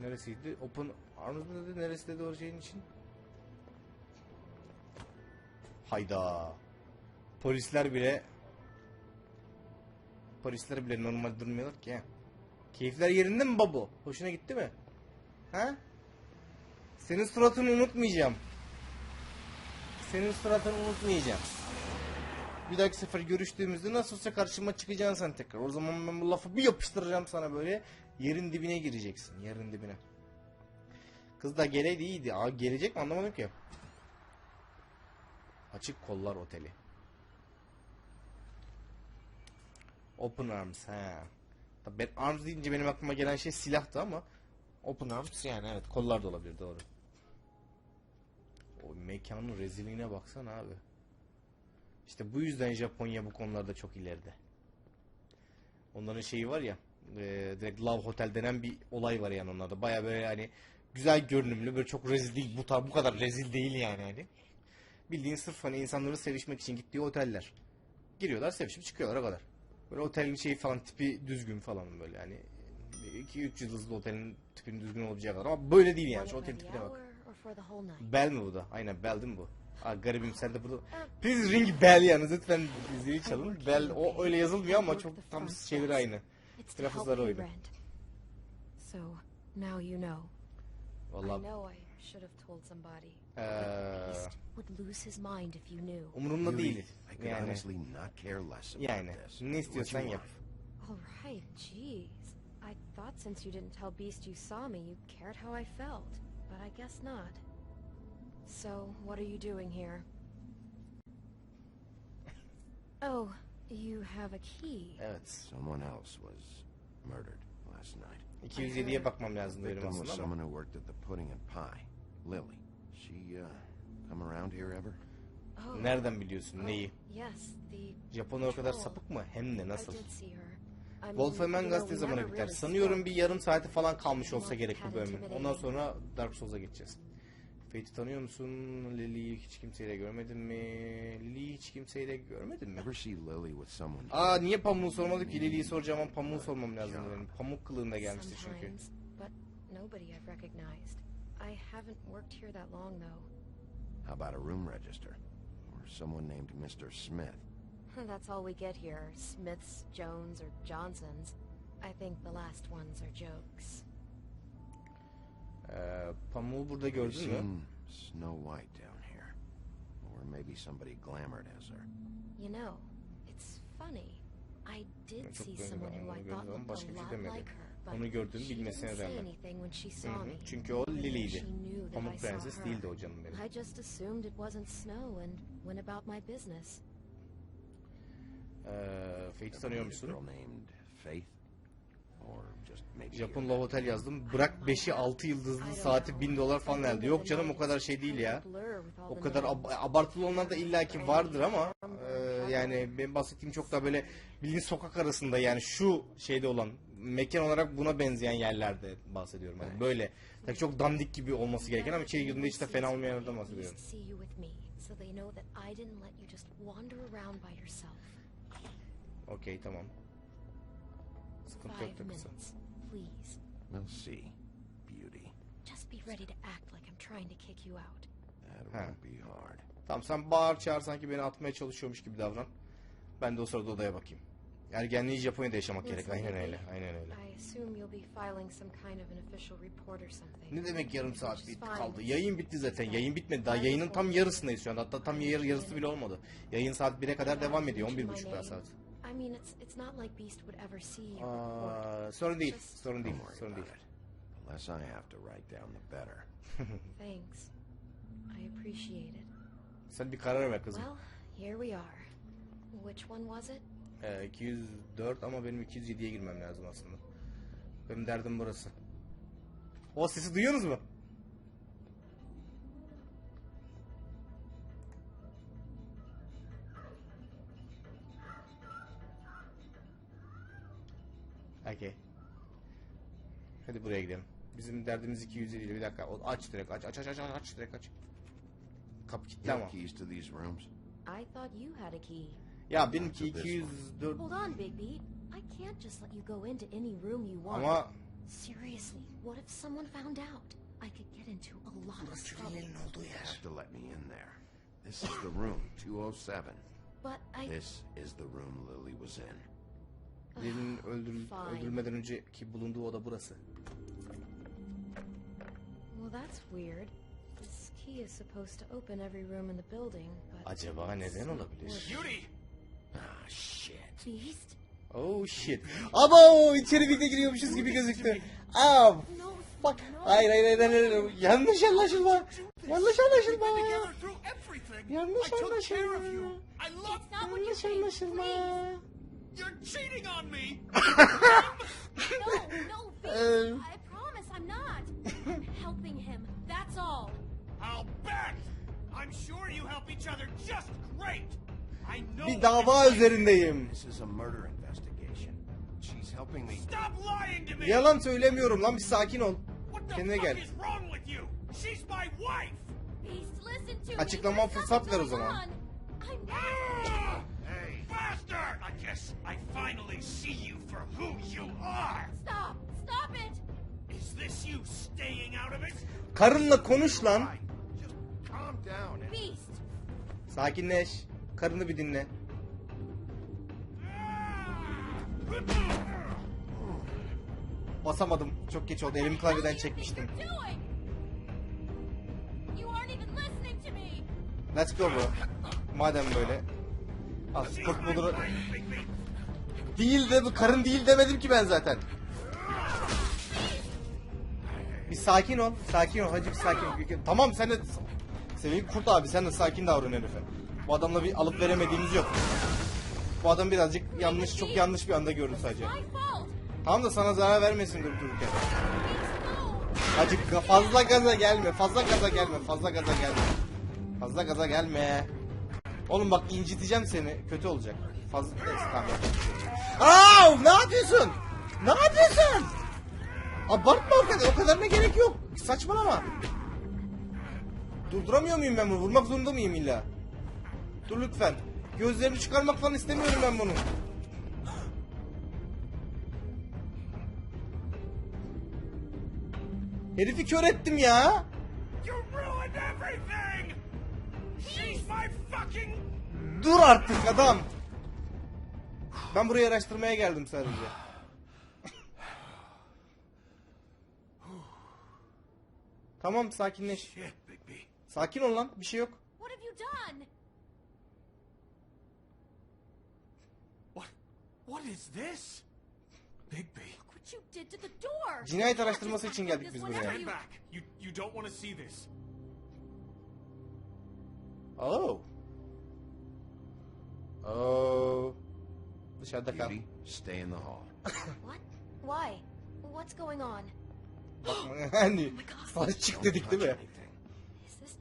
Neresiydi? Open Arms mı dedi? Neresi dedi o şeyin için? Hayda. Polisler bile Polisler bile normal durmuyorlar ki. Keyifler yerinde mi babo? Hoşuna gitti mi? Ha? Senin suratını unutmayacağım. Senin suratını unutmayacağım. Bir dahaki sefer görüştüğümüzde nasılsa karşıma çıkacaksın sen tekrar. O zaman ben bu lafı bir yapıştıracağım sana böyle. Yerin dibine gireceksin. Yerin dibine. Kız da geleydi iyiydi. Aa, gelecek mi anlamadım ki. Açık Kollar Oteli. Open Arms he. Tabii ben arms deyince benim aklıma gelen şey silahtı ama Open Arms yani evet kollar da olabilir doğru. O mekanın rezilliğine baksana abi. İşte bu yüzden Japonya bu konularda çok ileride. Onların şeyi var ya e, direkt Love Hotel denen bir olay var yani onlarda. Baya böyle hani güzel görünümlü böyle çok rezil değil. Bu, bu kadar rezil değil yani hani. Bildiğin sırf hani insanların sevişmek için gittiği oteller. Giriyorlar sevişip çıkıyorlar o kadar. Böyle otelin şeyi falan tipi düzgün falan böyle hani 2-3 yıldızlı otelin tipinin düzgün olacağı kadar ama böyle değil yani şu otelin tipine bak. Bell mi bu da? Aynen Bell değil mi bu? Aa, garibim sen de burada. Please ring bell yalnız lütfen zili çalın. Bell o öyle yazılmıyor ama çok tam çevir aynı. It's to help Lafızları pay rent. So, now you know. I know I should have told somebody. Eee, Beast would lose his mind if you knew. umurumda Beauty, değil. I could Yani honestly not care less about yani this. ne istiyorsan yap. All right, jeez. I thought since you didn't tell Beast you saw me, you cared how I felt. But I guess not. So, what are you doing here? Oh, you have a key. Evet. Someone else was murdered last night. 207'ye bakmam lazım The benim victim was aslında ama. someone who worked at the pudding and pie. Lily. She, uh, come around here ever? Oh, Nereden biliyorsun oh, neyi? Yes, the Japonlar o kadar sapık mı? Hem de I nasıl? did see her. I mean, Wolfenman you gazete we biter. really Sanıyorum bir yarım saati falan kalmış olsa gerek bu bölümün. Ondan sonra Dark Souls'a geçeceğiz. Fate'i tanıyor musun? Lily'yi hiç kimseyle görmedin mi? Lily'yi hiç kimseyle görmedin mi? Ever see Lily with someone? Aa niye pamuğu sormadık ki? Lily'yi soracağım ama pamuğu sormam lazım benim. Pamuk kılığında gelmişti çünkü. But nobody I've recognized. I haven't worked here that long though. How about a room register? Or someone named Mr. Smith? That's all we get here. Smiths, Jones, or Johnsons. I think the last ones are jokes. Uh, ee, pamuğu burada Have gördün mü? seen Snow White down here? Or maybe somebody glamored as her? You know, it's funny. I did Çok see benziyor someone ama who I onu thought gördüm ama looked başka a bir şey lot demedi. like her. But Onu gördüğünü she bilmesine didn't say rağmen. anything when she Hı saw hı. me. Çünkü o Lily'ydi. she knew that I Pamuk saw Prenses her. değildi o canım benim. I just assumed it wasn't Snow and went about my business. Ee, Fate'i tanıyor a musun? girl named Faith? Or just maybe Japon Love Hotel yazdım. Bırak 5'i 6 yıldızlı saati 1000 dolar falan verdi. Yok canım o kadar şey değil ya. O kadar ab- abartılı olanlar da illaki vardır ama e, yani benim bahsettiğim çok daha böyle bildiğin sokak arasında yani şu şeyde olan mekan olarak buna benzeyen yerlerde bahsediyorum. Yani böyle tabii çok dandik gibi olması gereken ama içeri girdiğinde hiç de fena olmayan yerden bahsediyorum. Okey tamam. Sıkıntı yok Five da minutes, please. We'll see, Beauty. Just be ready to act like I'm trying to kick you out. That won't be hard. Tamam sen bağır çağır sanki beni atmaya çalışıyormuş gibi davran. Ben de o sırada odaya bakayım. Ergenliği Japonya'da yaşamak gerek. Aynen öyle. Aynen öyle. I assume you'll be filing some kind of an official report or something. Ne demek yarım saat bitti kaldı. Yayın bitti zaten. Yayın bitmedi. Daha yayının tam yarısındayız şu anda. Hatta tam yar, yarısı bile olmadı. Yayın saat 1'e kadar devam ediyor. 11.30 daha saat. I mean, it's it's not like Beast would ever see report. Aa, sorun değil. Sorun değil. Don't worry Sorun about değil. it. The less I have to write down, the better. Thanks. I appreciate it. Sen bir karar ver kızım. Well, here we are. Which one was it? Ee, 204 ama benim 207'ye girmem lazım aslında. Benim derdim burası. O sesi duyuyorsunuz mu? Okey. Hadi buraya gidelim. Bizim derdimiz 207 değil. Bir dakika. O- Aç direkt aç aç aç aç aç direkt aç. Kapı kilitli ama. keys to these rooms? I thought you had a key. Ya benimki To this one. 204 Hold on, Bigby. I can't just let you go into any room you want. ama Seriously, what if someone found out? I could get into a lot of trouble. You have to let me in there. This is the room, 207. But I... This is the room Lily was in. Lili'nin öldürül Fine. öldürülmeden önceki bulunduğu oda burası. Well, that's weird. This key is supposed to open every room in the building, but... Acaba neden olabilir? Beauty! Ah, shit. Beast? Oh shit. Ama içeri bir de giriyormuşuz gibi gözüktü. No, bak. Hayır hayır hayır, hayır, hayır. Yanlış anlaşılma. Yanlış anlaşılma. Yanlış anlaşılma. Yanlış anlaşılma. You're cheating on me. No, no, Beast! Um. I promise I'm not. I'm helping him, that's all. I'll bet. I'm sure you help each other just great. I know. Bir dava üzerindeyim. This is a murder investigation. She's helping me. Stop lying to me. Yalan söylemiyorum lan bir sakin ol. What the Kendine fuck gel. is wrong with you? She's my wife. Beast, listen to me. Açıklama fırsat ver o zaman. I'm! Bastard! I finally see you for who you are. Stop! Stop it! Is this you staying out of it? Karınla konuş lan. Just calm down. and- Beast! Sakinleş. Karını bir dinle. Basamadım. Çok geç oldu. Elimi klavyeden çekmiştim. think you're doing? You aren't even listening to me! Let's go bro. Madem böyle. She's sport. Değil de bu karın değil demedim ki ben zaten. Bir sakin ol. Sakin ol. Hacı bir sakin ol. Tamam sen de... Seveyim Kurt abi sen de sakin davran herife. Bu adamla bir alıp veremediğimiz yok. Bu adam birazcık yanlış, çok yanlış bir anda gördü sadece. Tamam da sana zarar vermesin durup dururken. Hacı fazla gaza gelme, fazla gaza gelme, fazla gaza gelme. Fazla gaza gelme. Oğlum bak inciteceğim seni, kötü olacak. Fazla neyse tamam. Aa, ne yapıyorsun? Ne yapıyorsun? Abartma o kadar, o kadarına gerek yok. Saçmalama. Durduramıyor muyum ben bunu? Vurmak zorunda mıyım illa? Dur lütfen. Gözlerini çıkarmak falan istemiyorum ben bunu. Herifi kör ettim ya. Dur artık adam. Ben burayı araştırmaya geldim sadece. tamam sakinleş. Sakin ol lan bir şey yok. What is this? Bigby. What you did to the door? Cinayet araştırması için geldik biz buraya. Stand you- back. You you don't want to see this. Oh. Oh. Dışarıda kal. Beauty, stay in the hall. What? Why? What's going on? hani my God. sana çık dedik değil mi? Is this...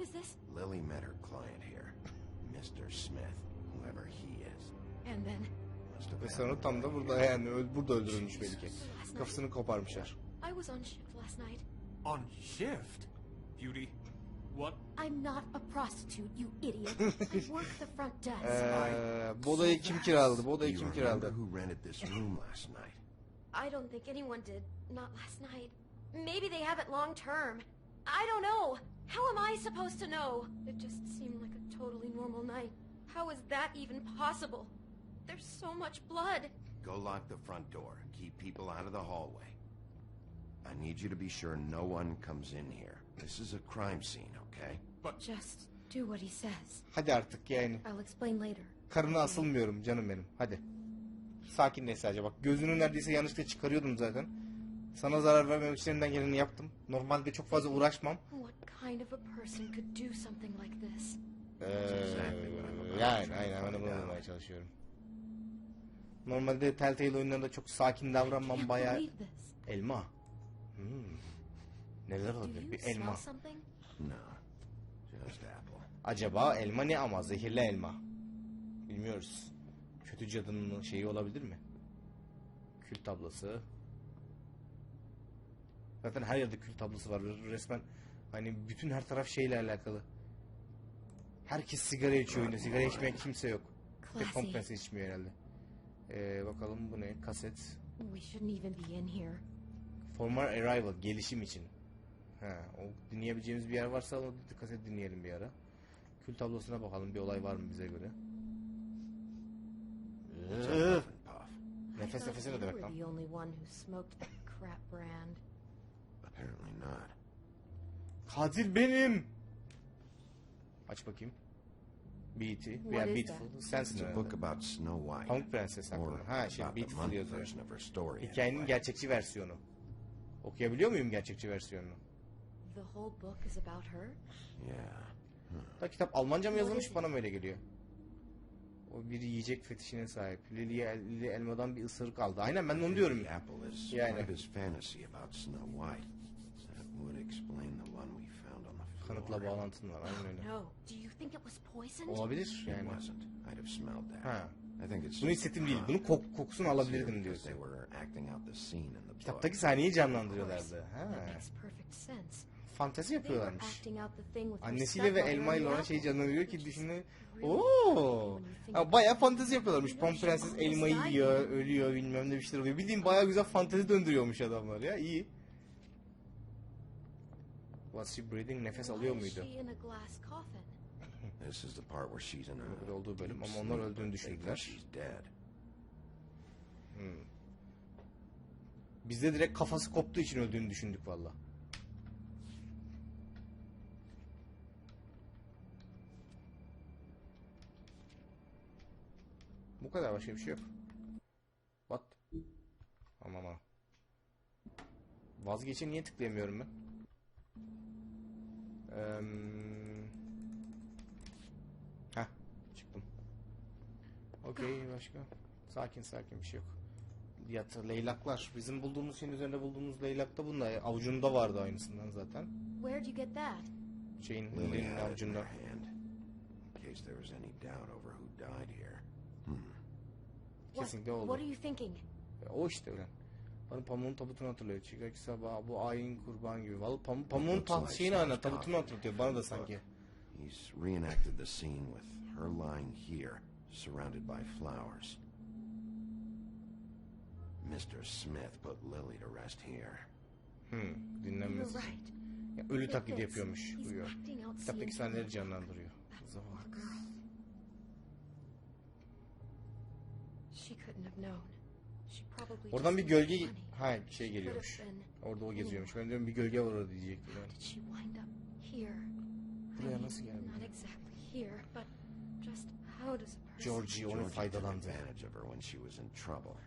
Is this... Lily met her client here, Mr. Smith, whoever he is. And then... Ve sonra tam da burada yani öl- burada öldürülmüş belli ki. Kafasını koparmışlar. I was on shift last night. On shift? Beauty. What? I'm not a prostitute, you idiot. I work the front desk. Ee, bu odayı kim kiraladı? Bu odayı kim kiraladı? who rented this room last night? I don't think anyone did. Not last night. Maybe they have it long term. I don't know. How am I supposed to know? It just seemed like a totally normal night. How is that even possible? There's so much blood. Go lock the front door. Keep people out of the hallway. I need you to be sure no one comes in here. This is a crime scene, okay? Just do what he says. Hadi artık yani. I'll explain later. Karına asılmıyorum canım benim. Hadi. Sakinleş sadece bak. Gözünü neredeyse yanlışlıkla çıkarıyordum zaten. Sana zarar vermemek için elimden geleni yaptım. Normalde çok fazla uğraşmam. What kind of a person could do something like this? Ee, yani aynen ben bunu bulmaya çalışıyorum. Normalde Telltale oyunlarında çok sakin davranmam bayağı... Elma. Hmm. Neler olabilir? Bir elma. No. Just apple. Acaba elma ne ama? Zehirli elma. Bilmiyoruz. Kötü cadının şeyi olabilir mi? Kül tablası. Zaten her yerde kül tablası var. Resmen hani bütün her taraf şeyle alakalı. Herkes sigara içiyor oyunda. Sigara içmeyen kimse yok. Classy. kompense içmiyor herhalde. Ee, bakalım bu ne? Kaset. We shouldn't even be in here. For my arrival. Gelişim için. Ha, o dinleyebileceğimiz bir yer varsa onu kaset dinleyelim bir ara. Kül tablosuna bakalım bir olay var mı bize göre. Nefes nefese ne demek lan? Apparently not. Katil benim. Aç bakayım. Beatty. What veya Beautiful. It's Sensin a book about Snow White. Pamuk Prenses hakkında. Ha şey Beautiful yazıyor. version of her story. Hikayenin gerçekçi versiyonu. Okuyabiliyor muyum gerçekçi versiyonunu? The whole book is about her? Yeah. Da kitap Almanca mı yazılmış bana mı öyle geliyor? O bir yiyecek fetişine sahip. Lili, Lili elmadan bir ısırık aldı. Aynen ben de onu diyorum. The apple is Yeah, I quite know. his fantasy about Snow White. That would explain the one we found on the floor. Kanıtla bağlantın var. Aynen öyle. No. Do you think it was poisoned? Olabilir It yani. wasn't. I'd have smelled that. Ha. I think it's Bunu hissettim değil. a Bunun kok kokusunu alabilirdim because diyorsun. They were acting out the scene in the book. Kitaptaki sahneyi canlandırıyorlardı. Ha. Fantezi yapıyorlarmış. her Annesiyle ve elma ile the şey apple, canlandırıyor ki düşünün. really Oo. creepy when you think Ha, about bayağı it. fantezi yapıyorlarmış. She Prenses elmayı yiyor, ölüyor, bilmem ne bir şeyler oluyor. Bildiğin bayağı güzel fantezi döndürüyormuş adamlar ya. İyi. Was she breathing? Nefes alıyor muydu? This is the part where she's in a olduğu bölüm ama onlar öldüğünü düşündüler. She's dead. Biz de direkt kafası koptuğu için öldüğünü düşündük valla. Kadar başka bir şey yok. What? Aman aman. Vazgeçe niye tıklayamıyorum ben? Eee... Heh, çıktım. Okey başka. Sakin sakin bir şey yok. Yat, leylaklar. Bizim bulduğumuz şeyin üzerinde bulduğumuz leylak da bunda. Avucunda vardı aynısından zaten. Where'd you get that? Şeyin Lily Lily'nin had it in avucunda. In case there was any doubt over who died here. What, Kesinlikle oldu. what are you thinking? O işte öyle. Bana pamuğun tabutunu hatırlıyor. Çikaki sabah bu ayin kurban gibi. Vallahi pam pamuğun taht şeyini aynen someone's tabutunu hatırlatıyor bana da sanki. He's reenacted the scene with her lying here, surrounded by flowers. Mr. Smith put Lily to rest here. Hmm, You're dinlenmesi. right. Ya, ölü taklidi yapıyormuş. He's Uyuyor. Kitaptaki sahneleri canlandırıyor. That Zavallı poor kız. girl. She couldn't have known. She probably Oradan bir gölge ha şey geliyormuş. have been- Orada o geziyormuş. Ben diyorum bir gölge var orada diyecektim. How did she wind up here? I Buraya nasıl geldi? Not exactly here, but just how does a person... Georgie onu faydalandı. advantage of her when she was in trouble.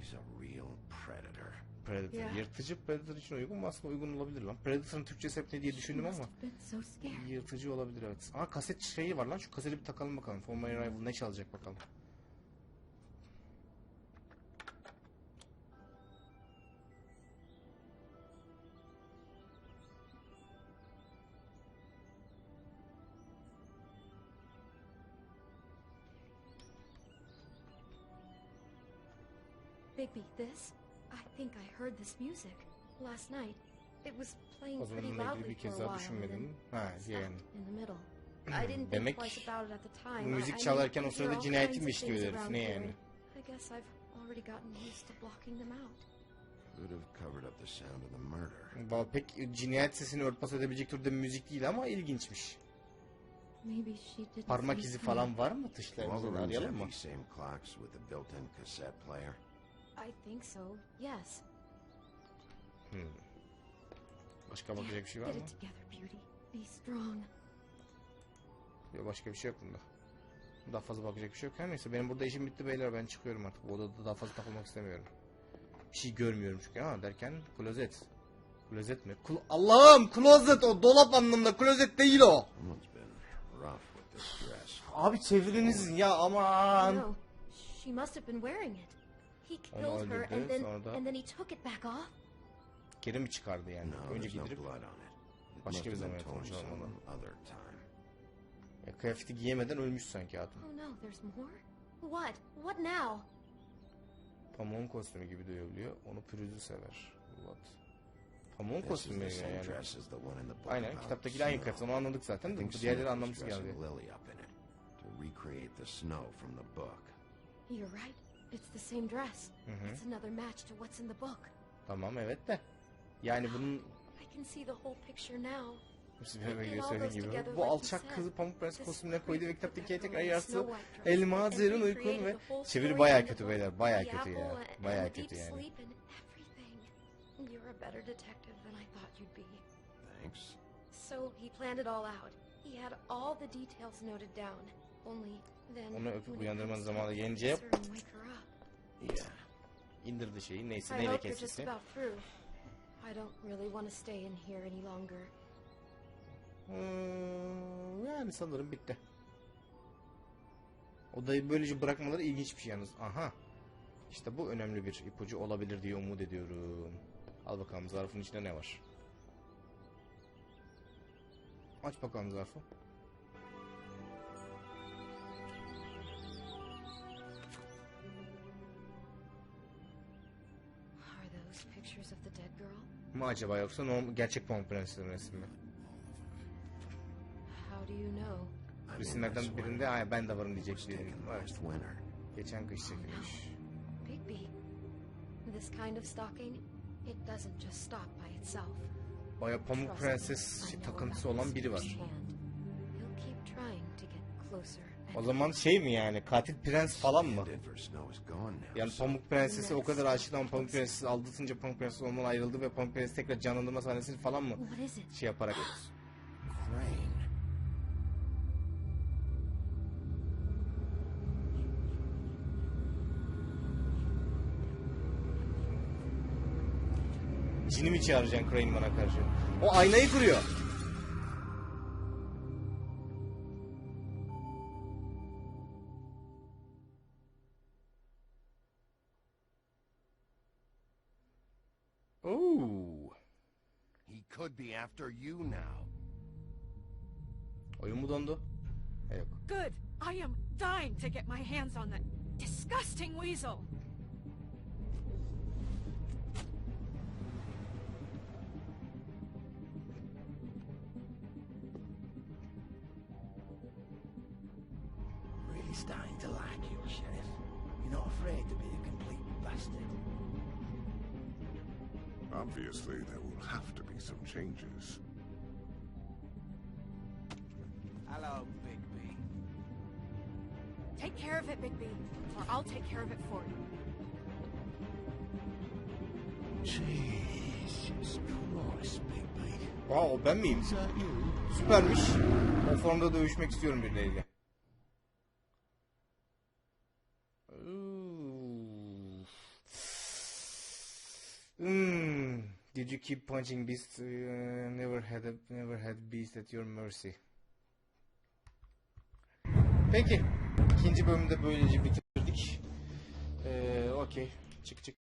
He's a real predator. Predator. Yeah. Yırtıcı Predator için uygun mu? Aslında uygun olabilir lan. Predator'ın Türkçesi hep ne diye düşündüm ama yırtıcı olabilir evet. Aa kaset şeyi var lan. Şu kaseti bir takalım bakalım. For My Arrival ne çalacak bakalım. Heard this music last night. It was playing pretty loudly bir for kez a daha while düşünmedim. then Ha yani. in the middle. I didn't think Demek twice about it at the time. bu I- müzik çalarken o sırada all cinayeti kinds mi of işliyor things herif? Ne yani? I guess I've already gotten used to blocking them out. Could have covered up the sound of the murder. Valla pek cinayet sesini örtbas edebilecek türde müzik değil ama ilginçmiş. Maybe she didn't Parmak izi falan var mı Do all tışlarımızda the da rooms arayalım mı? these same clocks with the built-in cassette player? I think so. Yes. Başka bakacak bir şey var Get mı? it together, Beauty. Be strong. Yok başka bir şey yok bunda. Daha fazla bakacak bir şey yok. Her neyse benim burada işim bitti beyler ben çıkıyorum artık. Bu odada daha fazla takılmak istemiyorum. Bir şey görmüyorum çünkü ha derken klozet. Klozet mi? Klo- Allah'ım klozet o dolap anlamında klozet değil o. Abi çeviriniz ya aman. No, she must have been wearing it. He Onu killed her öldürdü, and then sonra da- and then he took it back off. Geri mi çıkardı yani? No, Önce. It Başka bir zaman time. ya, kıyafeti giyemeden ölmüş sanki hatun. Oh no, there's more? What? What now? Pamuğun kostümü gibi duyabiliyor. Onu pürüzü sever. What? Pamuğun kostümü yani. Aynen kitaptaki aynı kıyafet onu anladık zaten de diğerleri anlamsız geldi. To recreate the snow from the book. You're right. It's the same dress. It's another match to what's in the book. Tamam evet de. Yani bunun I can see the whole picture now. Böyle söylediğim gibi. Bu alçak kızı Pamuk Prens kostümüne koydu ve kitaptaki tekrar yarısı elma, zerrin uykun ve çeviri baya kötü beyler. Baya kötü ya. Baya kötü yani. You're a better detective than I thought you'd be. Thanks. So he planned it all out. He had all the details noted down. Only then Onu öpüp uyandırmanın zamanı gelince. Yeah. indirdi şeyi. Neyse neyle hope I don't really want to stay in here any longer. Hmm, yani sanırım bitti. Odayı böylece bırakmaları ilginç bir şey yalnız. Aha. İşte bu önemli bir ipucu olabilir diye umut ediyorum. Al bakalım zarfın içinde ne var? Aç bakalım zarfı. Mı acaba yoksa normal, gerçek Pamuk Prenses'in resmi mi? How do you know? I'm in Resimlerden birinde "Ay, ben de varım diyecek last winter. Geçen kış çekilmiş. Bigby. This kind of stalking, it doesn't just stop by itself. Baya Pamuk Prenses takıntısı olan biri var. He'll keep trying to get closer. O zaman şey mi yani katil prens falan mı? Yani Pamuk Prenses'e o kadar aşık ama Pamuk Prenses aldatınca Pamuk Prenses ondan ayrıldı ve Pamuk Prenses tekrar canlandırma sahnesini falan mı şey yaparak cini mi çağıracaksın Crane bana karşı? O aynayı kırıyor. He could be after you now. Oyun mu dondu? Yok. Good. I am dying to get my hands on that disgusting weasel. I'll take care of it for you. Jesus Christ, Bigby. Aa o ben miyim? Süpermiş. O formda dövüşmek istiyorum birileriyle. Hmm. Did you keep punching beasts? Uh, never had a, never had beast at your mercy. Peki. ikinci bölümde böylece bitirdik. Ee, Okey. Çık çık.